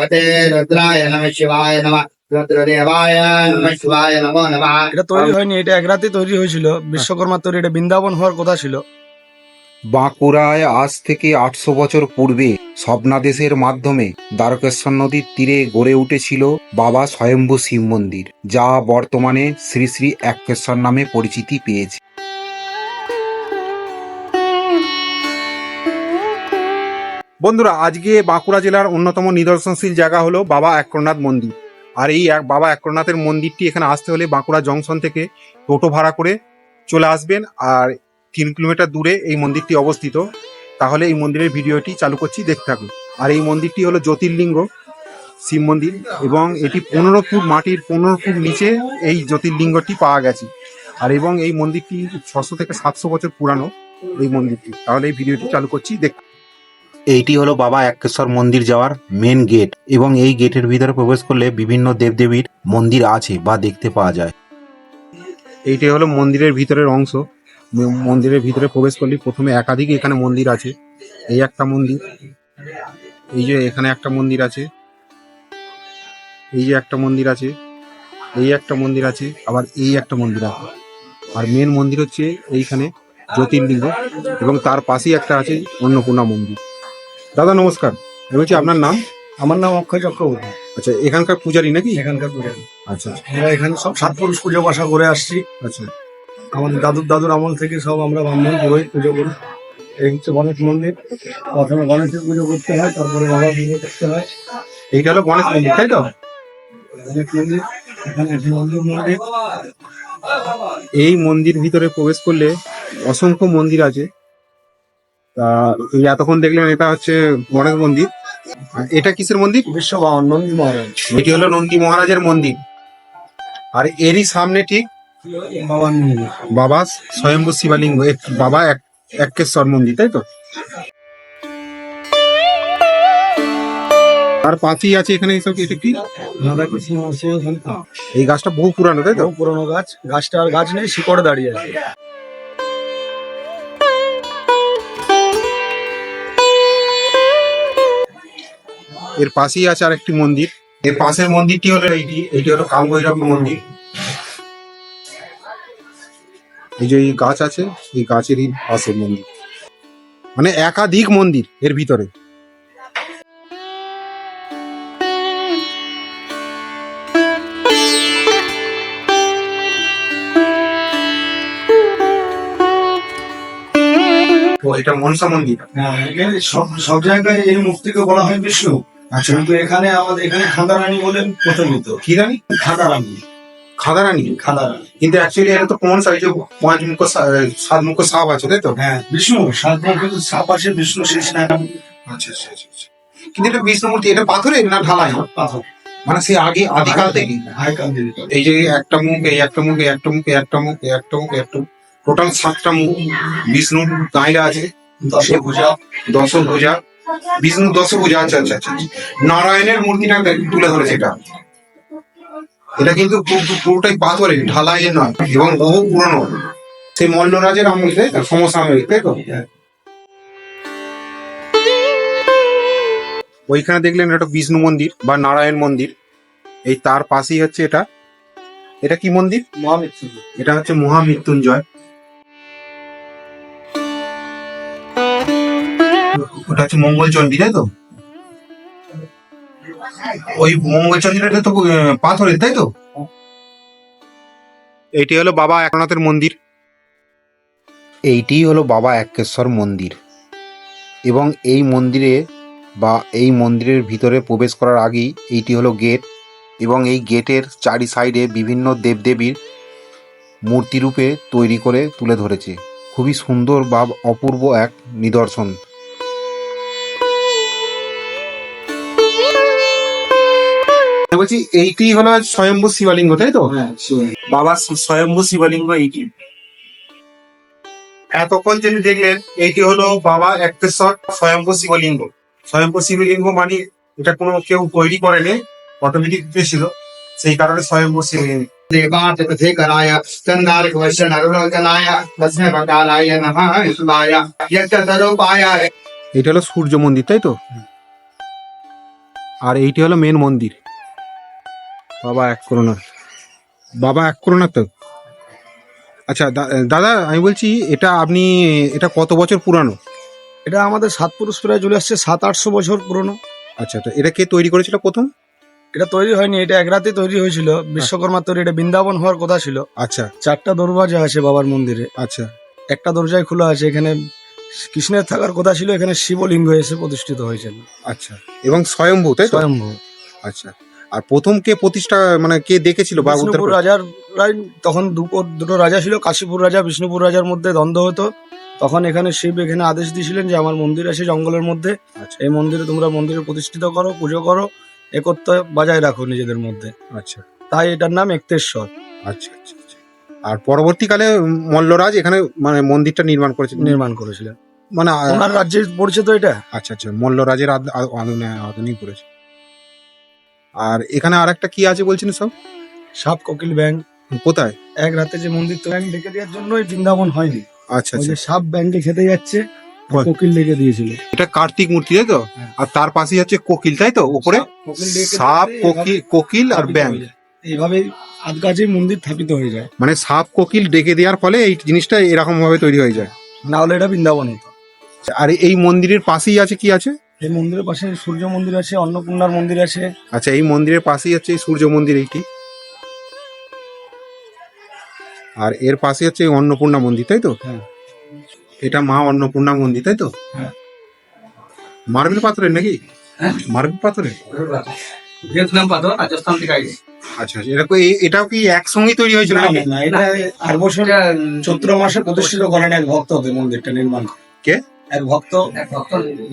भगवते रुद्राय नमः शिवाय नमः रुद्रदेवाय नमः शिवाय नमो नमः এটা তৈরি হয়নি এটা এক রাতে তৈরি হয়েছিল বিশ্বকর্মা তৈরি এটা বৃন্দাবন হওয়ার কথা ছিল বাঁকুড়ায় আজ থেকে আটশো বছর পূর্বে স্বপ্নাদেশের মাধ্যমে দ্বারকেশ্বর নদীর তীরে গড়ে উঠেছিল বাবা স্বয়ম্ভু শিব মন্দির যা বর্তমানে শ্রী শ্রী একেশ্বর নামে পরিচিতি পেয়েছে বন্ধুরা, আজকে বাঁকুড়া জেলার অন্যতম নিদর্শনশীল জায়গা হলো বাবা একরনাথ মন্দির। আর এই বাবা একরনাথের মন্দিরটি এখানে আসতে হলে বাঁকুড়া জংশন থেকে টোটো ভাড়া করে চলে আসবেন। আর তিন কিলোমিটার দূরে এই মন্দিরটি অবস্থিত। তাহলে এই মন্দিরের ভিডিওটি চালু করছি, দেখতে থাকুন। আর এই মন্দিরটি হলো জ্যোতির্লিঙ্গ, শিব মন্দির এবং এটি পনেরো ফুট মাটির পনেরো ফুট নিচে এই জ্যোতির্লিঙ্গটি পাওয়া গেছে। আর এবং এই মন্দিরটি ছশো থেকে সাতশো বছর পুরানো এই মন্দিরটি। তাহলে এই ভিডিওটি চালু করছি দেখ এইটি হলো বাবা একেশ্বর মন্দির যাওয়ার মেন গেট এবং এই গেটের ভিতরে প্রবেশ করলে বিভিন্ন দেবদেবীর মন্দির আছে বা দেখতে পাওয়া যায়। এইটি হলো মন্দিরের ভিতরের অংশ। মন্দিরের ভিতরে প্রবেশ করলে প্রথমে একাধিক এখানে মন্দির আছে। এই একটা মন্দির, এই যে এখানে একটা মন্দির আছে, এই যে একটা মন্দির আছে, এই একটা মন্দির আছে, আবার এই একটা মন্দির আছে। আর মেন মন্দির হচ্ছে এইখানে জ্যোতির্লিঙ্গ এবং তার পাশেই একটা আছে অন্নপূর্ণা মন্দির। দাদা নমস্কার। আমি বলছি আপনার নাম? আমার নাম অক্ষয় চক্রবর্তী। আচ্ছা এখানকার পূজারি নাকি? এখানকার পূজারী। আচ্ছা। আমরা এখানে সব সাত পুরুষ পুজো বাসা করে আসছি। আচ্ছা। আমাদের দাদুর দাদুর আমল থেকে সব আমরা ব্রাহ্মণ পুরোহিত পুজো করি। এই হচ্ছে গণেশ মন্দির। প্রথমে গণেশের পুজো করতে হয় তারপরে বাবা পুজো করতে হয়। এইটা হলো গণেশ মন্দির তাই তো? গণেশ মন্দির এখানে মন্দির মন্দির। এই মন্দির ভিতরে প্রবেশ করলে অসংখ্য মন্দির আছে। তা এতক্ষণ দেখলেন এটা হচ্ছে গণেশ মন্দির। এটা কিসের মন্দির? বিশ্ব নন্দী মহারাজ। এটি হলো নন্দী মহারাজের মন্দির। আর এরই সামনে ঠিক বাবা স্বয়ম্ভু শিবালিঙ্গ বাবা এক একেশ্বর মন্দির তাই তো? আর পাশেই আছে এখানে এইসব এটা কি। এই গাছটা বহু পুরানো তাই তো? পুরোনো গাছ। গাছটা আর গাছ নেই শিকড়ে দাঁড়িয়ে আছে। এর পাশেই আছে আরেকটি মন্দির। এর পাশের মন্দিরটি হলো এইটি এটি হলো কালভৈরব মন্দির। এই যে গাছ আছে এই গাছেরই পাশের মন্দির। মানে একাধিক মন্দির এর ভিতরে। এটা মনসা মন্দির? হ্যাঁ, সব সব জায়গায় এই মূর্তিকে বলা হয় বিষ্ণু। আচ্ছা। কিন্তু এখানে আমাদের এখানে খাঁদারানী বলে প্রচলিত। কি রানী? খাঁদারানী খাদারানী খাঁদারানী কিন্তু অ্যাকচুয়ালি এটা তো কোন সাইজে পাঁচ মুখ সাত মুখ সাপ আছে তাই তো? হ্যাঁ বিষ্ণু। সাত কিন্তু সাপ আছে বিষ্ণু শেষ না আচ্ছা আচ্ছা আচ্ছা আচ্ছা। কিন্তু এটা বিষ্ণু মূর্তি এটা পাথরের না ঢালাই? পাথর মানে সে আগে আদিকাল থেকে? এই যে একটা মুখ এই একটা মুখ এই একটা মুখ এই একটা মুখ এই একটা মুখ একটা টোটাল সাতটা মুখ বিষ্ণুর গাইরা আছে। দশ পূজা দশ ভুজা। বিষ্ণু দশ ভুজা আচ্ছা আচ্ছা আচ্ছা। নারায়ণের মূর্তিটা তুলে ধরেছে এটা। এটা কিন্তু পুরোটাই পাথরের ঢালাইয়ের নয় এবং বহু পুরনো। সেই মল্লরাজের আমল তাই তো? সমসাময়িক তাই তো? ওইখানে দেখলেন এটা বিষ্ণু মন্দির বা নারায়ণ মন্দির। এই তার পাশেই হচ্ছে এটা। এটা কি মন্দির? মহামৃত্যু এটা হচ্ছে মহামৃত্যুঞ্জয়। ওটা হচ্ছে মঙ্গলচণ্ডী তাই তো? ওই মঙ্গলচণ্ডীটা তো পাথরের তাই তো? এইটি হলো বাবা একনাথের মন্দির। এইটি হলো বাবা একেশ্বর মন্দির। এবং এই মন্দিরে বা এই মন্দিরের ভিতরে প্রবেশ করার আগেই এইটি হলো গেট। এবং এই গেটের চারি সাইডে বিভিন্ন দেবদেবীর মূর্তিরূপে তৈরি করে তুলে ধরেছে। খুবই সুন্দর বা অপূর্ব এক নিদর্শন। বলছি এইটি হলো স্বয়ম্ভু শিবালিঙ্গ তাই তো হ্যাঁ বাবা স্বয়ম্ভু শিবলিঙ্গ এইটি এতক্ষণ যেটি দেখলেন এইটি হলো বাবা একেশ্বর স্বয়ম্ভু শিবলিঙ্গ স্বয়ম্ভু শিবলিঙ্গ মানে এটা কোনো কেউ তৈরি করেনি অটোমেটিক ছিল সেই কারণে স্বয়ম্ভু শিবলিঙ্গ देवातिपथिकराय चन्दारिक वैश्य नरुलोचनाय तस्मै भकालाय नमः शिवाय यज्ञतरूपाय এটা হলো সূর্য মন্দির তাই তো আর এইটি হলো মেন মন্দির বাবা এক করোনা। বাবা এক করোনা তো? আচ্ছা দাদা আমি বলছি এটা আপনি এটা কত বছর পুরানো? এটা আমাদের সাত পুরুষ প্রায় চলে আসছে সাত আটশো বছর পুরনো। আচ্ছা তো এটা কে তৈরি করেছিল প্রথম? এটা তৈরি হয়নি এটা এক রাতে তৈরি হয়েছিল। বিশ্বকর্মা তৈরি এটা বৃন্দাবন হওয়ার কথা ছিল। আচ্ছা। চারটা দরওয়াজা আছে বাবার মন্দিরে। আচ্ছা। একটা দরজায় খোলা আছে এখানে কৃষ্ণের থাকার কথা ছিল এখানে শিবলিঙ্গ এসে প্রতিষ্ঠিত হয়েছিল। আচ্ছা। এবং স্বয়ম্ভু তাই স্বয়ম্ভু। আচ্ছা। আর প্রথম কে প্রতিষ্ঠা মানে কে দেখেছিল বা বিষ্ণুপুর রাজার তখন দুটো দুটো রাজা ছিল কাশীপুর রাজা বিষ্ণুপুর রাজার মধ্যে দ্বন্দ্ব হতো। তখন এখানে শিব এখানে আদেশ দিয়েছিলেন যে আমার মন্দির আছে জঙ্গলের মধ্যে। আচ্ছা। এই মন্দিরে তোমরা মন্দিরে প্রতিষ্ঠিত করো পুজো করো একত্র বজায় রাখো নিজেদের মধ্যে। আচ্ছা। তাই এটার নাম একতেশ্বর। আচ্ছা আচ্ছা আচ্ছা। আর পরবর্তীকালে মল্লরাজ এখানে মানে মন্দিরটা নির্মাণ করেছিল নির্মাণ করেছিলেন। মানে ওনার রাজ্যে পড়ছে তো এটা। আচ্ছা আচ্ছা। মল্লরাজের আদ- আ- আদনে আদনেই করেছে। আর এখানে আর একটা কি আছে বলছেন সব? সাপ কোকিল ব্যাংক কোথায়? এক রাতে যে মন্দির তো ব্যাংক ডেকে দেওয়ার জন্যই বৃন্দাবন হয়নি। আচ্ছা আচ্ছা। সাপ ব্যাংকে খেতে যাচ্ছে কোকিল ডেকে দিয়েছিল। এটা কার্তিক মূর্তি তাই তো? হ্যাঁ। আর তার পাশেই হচ্ছে কোকিল তাই তো? উপরে? সাপ কোকিল কোকিল আর এইভাবে ব্যাং। হয়ে যায়। এইভাবেই আধ গাছে মন্দির স্থাপিত হয়ে যায়। মানে সাপ কোকিল ডেকে দেওয়ার ফলে এই জিনিসটা এরকম ভাবে তৈরি হয়ে যায়। না হলে এটা বৃন্দাবন হতো। আর এই মন্দিরের পাশেই আছে কি আছে? এই মন্দিরের পাশে সূর্য মন্দির আছে অন্নপূর্ণার মন্দির আছে। আচ্ছা এই মন্দিরের পাশেই হচ্ছে এই সূর্য মন্দির এইটি? আর এর পাশে হচ্ছে এই অন্নপূর্ণা মন্দির তাই তো? হ্যাঁ। এটা মা অন্নপূর্ণা মন্দির তাই তো? হ্যাঁ। মার্বেল পাথরের নাকি? মার্বেল পাথরের? ভিয়েতনাম পাথর রাজস্থান থেকে আইছে। আচ্ছা আচ্ছা এটা কি- এটাও কি একসঙ্গেই তৈরি হয়েছিল না এটা আর বছর চৈত্র মাসে প্রতিষ্ঠিত করেন এক ভক্ত মন্দিরটা নির্মাণ করে। কে? এক ভক্ত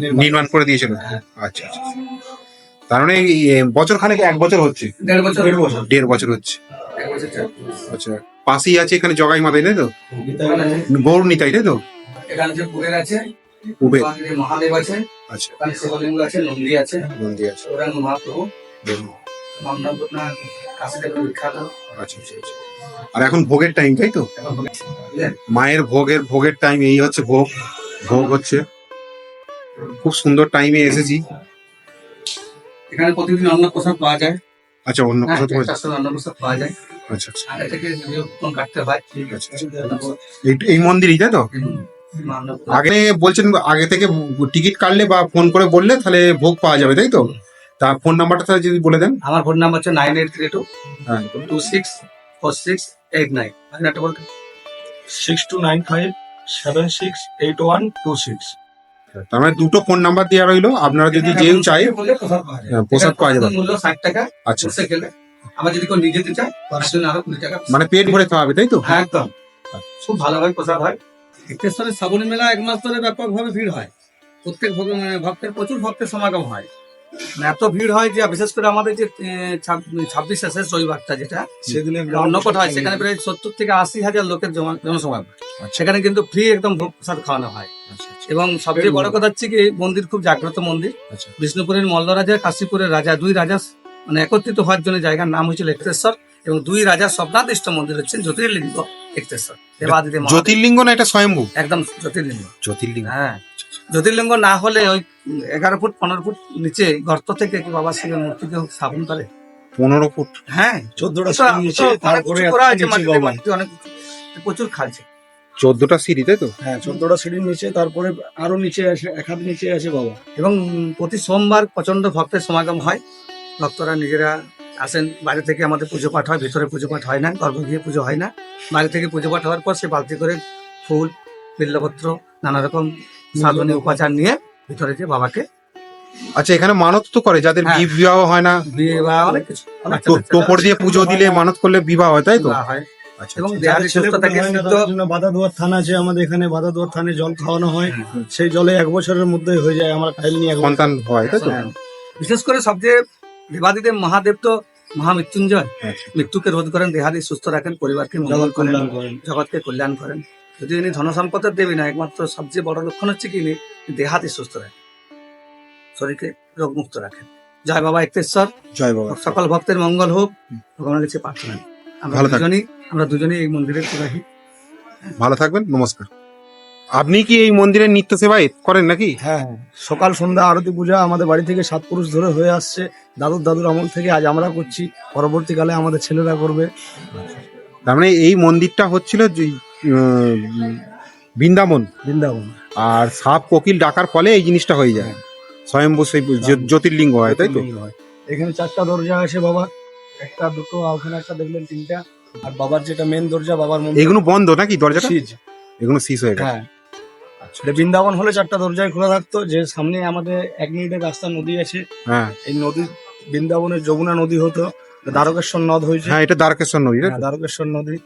নির্মাণ নির্মাণ করে দিয়েছিল? হ্যাঁ। আচ্ছা আচ্ছা তার মানে বছর খানেক এক বছর হচ্ছে? দেড় বছর। দেড় বছর। হচ্ছে। এক বছর চার। আচ্ছা পাশেই আছে এখানে জগাই মাতাই তাই তো? এখানে গৌর নিতাই তাই তো? এখানে যে কুবের আছে ওখানে মহাদেব আছে আচ্ছা। ওখানে শিবলিঙ্গ আছে নন্দী আছে। মন্দির আছে। ওখানে মহাপ্রভু। আচ্ছা আচ্ছা আচ্ছা। আর এখন ভোগের টাইম তাই তো? মায়ের ভোগের ভোগের টাইম এই হচ্ছে ভোগ। ভোগ হচ্ছে। খুব সুন্দর টাইমে এসেছি। এখানে প্রতিদিন অন্ন প্রসাদ পাওয়া যায়। আচ্ছা অন্য হ্যাঁ, কোথাও একটা সময় অন্ন প্রসাদ পাওয়া যায়। আচ্ছা আচ্ছা। আর এটাকে কাটতে হয় আচ্ছা, এই- এই মন্দিরই তাই তো? আগে বলছেন আগে থেকে টিকিট কাটলে বা ফোন করে বললে তাহলে ভোগ পাওয়া যাবে তাই তো? তা ফোন নাম্বারটা তাহলে যদি বলে দেন। আমার ফোন নাম্বার হচ্ছে নাইন এইট থ্রি টু হ্যাঁ। Two six four six eight nine. একটা বলতে six two nine five seven six eight one two six. তার মানে দুটো ফোন নাম্বার দেওয়া রইল। আপনারা যদি যেও চাই বললে প্রসাদ পাওয়া যায়। হ্যাঁ, যাবে। মূল্য ষাট টাকা। আচ্ছা। গেলে আবার যদি কেউ নিয়ে যেতে চায় তার জন্য আরও কুড়ি টাকা। মানে পেট ভরে খাওয়াবে তাই তো? হ্যাঁ একদম। খুব ভালোভাবে প্রসাদ হয়। কীর্তেশ্বরের শ্রাবণী মেলা এক মাস ধরে ব্যাপকভাবে ভিড় হয়। প্রত্যেক মানে ভক্তের প্রচুর ভক্তের সমাগম হয়। মানে এত ভিড় হয় যে বিশেষ করে আমাদের যে ছাব্বিশ শেষ রবিবারটা যেটা সেদিনে অন্নকট হয় সেখানে প্রায় সত্তর থেকে আশি হাজার লোকের জমা- জনসমাগম। সেখানে কিন্তু ফ্রি একদম ভোগ প্রসাদ খাওয়ানো হয়। আচ্ছা আচ্ছা। এবং সবচেয়ে বড় কথা হচ্ছে কি এই মন্দির খুব জাগ্রত মন্দির। আচ্ছা। বিষ্ণুপুরের মল্ল রাজা কাশীপুরের রাজা দুই রাজা মানে একত্রিত হওয়ার জন্য জায়গার নাম হয়েছিল একতেশ্বর এবং দুই রাজার স্বপ্নাদিষ্ট মন্দির হচ্ছেন জ্যোতির্লিঙ্গ একতেশ্বর জ্যোতির্লিঙ্গ না এটা স্বয়ম্ভু? একদম জ্যোতির্লিঙ্গ। জ্যোতির্লিঙ্গ। হ্যাঁ। জ্যোতির্লিঙ্গ না হলে ওই এগারো ফুট পনেরো ফুট নিচে গর্ত থেকে কি বাবা শিবের মূর্তিকে স্থাপন করে? পনেরো ফুট। হ্যাঁ। চোদ্দটা তারপরে অনেক প্রচুর খালছে। চোদ্দটা সিঁড়ি তাই তো? হ্যাঁ চোদ্দটা সিঁড়ির নিচে তারপরে আরও নিচে আছে এক হাত নিচে আছে বাবা। এবং প্রতি সোমবার প্রচণ্ড ভক্তের সমাগম হয়। ভক্তরা নিজেরা আসেন বাইরে থেকে আমাদের পুজো পাঠ হয় ভিতরে পুজো পাঠ হয় না গর্ভ গিয়ে পুজো হয় না। বাইরে থেকে পুজো পাঠ হওয়ার পর সে বালতি করে ফুল বিল্লপত্র নানা রকম সাধনী উপাচার নিয়ে ভিতরে যে বাবাকে আচ্ছা এখানে মানত তো করে যাদের হ্যাঁ। বি- বিবাহ হয় না। বিয়ে বা অনেক কিছু টোপর দিয়ে পুজো দিলে মানত করলে বিবাহ হয় তাই তো? হয়। এবং সুস্থ থাকে হয় না, সিদ্ধ তাদের জন্য বাধা দুয়ার থান আছে আমাদের এখানে বাধা দুয়ার থানে জল খাওয়ানো হয়। সেই জলে এক বছরের মধ্যে হয়ে যায় আমরা টাইল নিয়ে সন্তান হয় তাই তো? হ্যাঁ। বিশেষ করে সবচেয়ে দেবাদিদেব মহাদেব তো মহামৃত্যুঞ্জয়। আচ্ছা। মৃত্যুকে রোধ করেন দেহাদি সুস্থ রাখেন পরিবারকে মঙ্গল করেন জগৎকে কল্যাণ করেন। যদি ইনি ধন সম্পদের দেবী না একমাত্র সবচেয়ে বড় লক্ষণ হচ্ছে কি ইনি দেহাদি সুস্থ রাখেন শরীরকে রোগমুক্ত রাখেন। জয় বাবা একতেশ্বর। জয় বাবা। সকল ভক্তের মঙ্গল হোক ভগবানের কাছে প্রার্থনা। আমরা। দুজনই আমরা দুজনেই এই মন্দিরের পুরাহি ভালো থাকবেন নমস্কার। আপনি কি এই মন্দিরের নিত্য সেবায় করেন নাকি? হ্যাঁ সকাল সন্ধ্যা আরতি পূজা আমাদের বাড়ি থেকে সাত পুরুষ ধরে হয়ে আসছে। দাদুর দাদুর আমল থেকে আজ আমরা করছি। পরবর্তীকালে আমাদের ছেলেরা করবে। তার মানে এই মন্দিরটা হচ্ছিল যে, উম, বৃন্দাবন। বৃন্দাবন। আর সাপ কোকিল ডাকার ফলে এই জিনিসটা হয়ে যায়। স্বয়ম্ভু সেই জ্যো- জ্যোতির্লিঙ্গ হয় তাই তো? হয়। এখানে চারটা দরজা আছে বাবা। একটা দুটো আর ওখানে একটা দেখলেন তিনটা। আর বাবার যেটা মেন দরজা বাবার মন্দির। এগুলো বন্ধ নাকি দরজাটা? সিজ এগুলো শীষ হয়ে গেছে। হ্যাঁ। এটা বৃন্দাবন হলে চারটা দরজায় খোলা থাকতো যে সামনে আমাদের এক মিনিটের রাস্তা নদী আছে। হ্যাঁ। এই নদী বৃন্দাবনের যমুনা নদী হতো। দ্বারকেশ্বর নদ হয়েছে। হ্যাঁ এটা দ্বারকেশ্বর নদী? হ্যাঁ, দ্বারকেশ্বর নদী।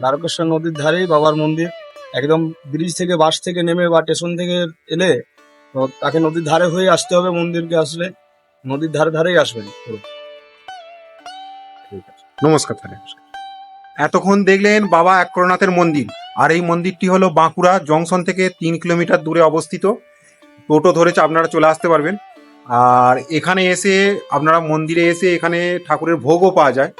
দ্বারকেশ্বর নদীর ধারেই বাবার মন্দির। একদম ব্রিজ থেকে বাস থেকে নেমে বা স্টেশন থেকে এলে তাকে নদীর ধারে হয়ে আসতে হবে মন্দিরকে আসলে। নদীর ধারে ধারেই আসবেন পুরো। নমস্কার তাহলে এতক্ষণ দেখলেন বাবা একরনাথের মন্দির, আর এই মন্দিরটি হলো বাঁকুড়া জংশন থেকে তিন কিলোমিটার দূরে অবস্থিত। টোটো ধরেছে, আপনারা চলে আসতে পারবেন। আর এখানে এসে আপনারা মন্দিরে এসে এখানে ঠাকুরের ভোগও পাওয়া যায়।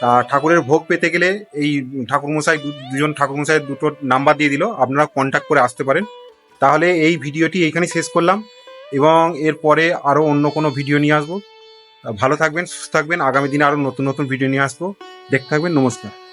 তা ঠাকুরের ভোগ পেতে গেলে এই ঠাকুরমশাই দুজন ঠাকুরমশাইয়ের দুটো নাম্বার দিয়ে দিল, আপনারা কন্ট্যাক্ট করে আসতে পারেন। তাহলে এই ভিডিওটি এইখানেই শেষ করলাম, এবং এরপরে আরও অন্য কোনো ভিডিও নিয়ে আসব। ভালো থাকবেন, সুস্থ থাকবেন। আগামী দিনে আরও নতুন নতুন ভিডিও নিয়ে আসব। দেখতে থাকবেন, নমস্কার।